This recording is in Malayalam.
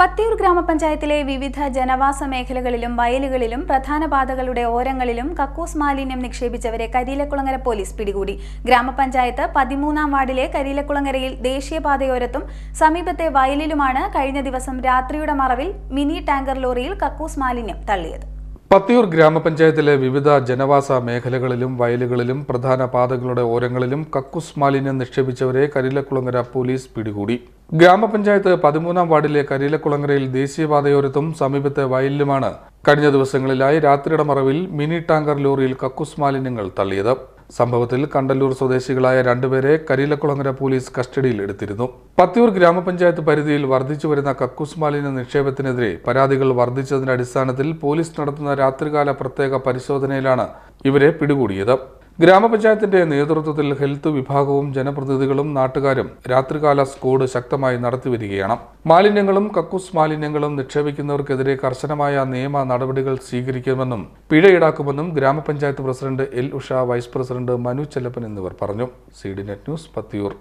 പത്തിയൂർ ഗ്രാമപഞ്ചായത്തിലെ വിവിധ ജനവാസ മേഖലകളിലും വയലുകളിലും പ്രധാന പാതകളുടെ ഓരങ്ങളിലും കക്കൂസ് മാലിന്യം നിക്ഷേപിച്ചവരെ കരിയിലക്കുളങ്ങര പോലീസ് പിടികൂടി. ഗ്രാമപഞ്ചായത്ത് പതിമൂന്നാം വാർഡിലെ കരിയിലക്കുളങ്ങരയിൽ ദേശീയപാതയോരത്തും സമീപത്തെ വയലിലുമാണ് കഴിഞ്ഞ ദിവസം രാത്രിയുടെ മറവിൽ മിനി ടാങ്കർ ലോറിയിൽ കക്കൂസ് മാലിന്യം തള്ളിയത്. പത്തിയൂർ ഗ്രാമപഞ്ചായത്തിലെ വിവിധ ജനവാസ മേഖലകളിലും വയലുകളിലും പ്രധാന പാതകളുടെ ഓരങ്ങളിലും കക്കുസ് മാലിന്യം നിക്ഷേപിച്ചവരെ കരിലക്കുളങ്ങര പോലീസ് പിടികൂടി. ഗ്രാമപഞ്ചായത്ത് പതിമൂന്നാം വാർഡിലെ കരിലക്കുളങ്ങരയിൽ ദേശീയപാതയോരത്തും സമീപത്തെ വയലിലുമാണ് കഴിഞ്ഞ ദിവസങ്ങളിലായി രാത്രിയുടെ മറവിൽ മിനി ടാങ്കർ ലോറിയിൽ കക്കുസ് മാലിന്യങ്ങൾ തള്ളിയത്. സംഭവത്തിൽ കണ്ടല്ലൂർ സ്വദേശികളായ രണ്ടുപേരെ കരിയിലക്കുളങ്ങര പോലീസ് കസ്റ്റഡിയിൽ എടുത്തിരുന്നു. പത്തിയൂർ ഗ്രാമപഞ്ചായത്ത് പരിധിയിൽ വർദ്ധിച്ചു വരുന്ന കക്കൂസ് മാലിന്യ നിക്ഷേപത്തിനെതിരെ പരാതികൾ വർദ്ധിച്ചതിന്റെ അടിസ്ഥാനത്തിൽ പോലീസ് നടത്തുന്ന രാത്രികാല പ്രത്യേക പരിശോധനയിലാണ് ഇവരെ പിടികൂടിയത്. ഗ്രാമപഞ്ചായത്തിന്റെ നേതൃത്വത്തിൽ ഹെൽത്ത് വിഭാഗവും ജനപ്രതിനിധികളും നാട്ടുകാരും രാത്രികാല സ്കോഡ് ശക്തമായി നടത്തിവരികയാണ്. മാലിന്യങ്ങളും കക്കൂസ് മാലിന്യങ്ങളും നിക്ഷേപിക്കുന്നവർക്കെതിരെ കർശനമായ നിയമ നടപടികൾ സ്വീകരിക്കുമെന്നും പിഴ ഈടാക്കുമെന്നും ഗ്രാമപഞ്ചായത്ത് president L Usha vice president Manu Chellappan എന്നിവർ പറഞ്ഞു. C D net news Pathiyoor.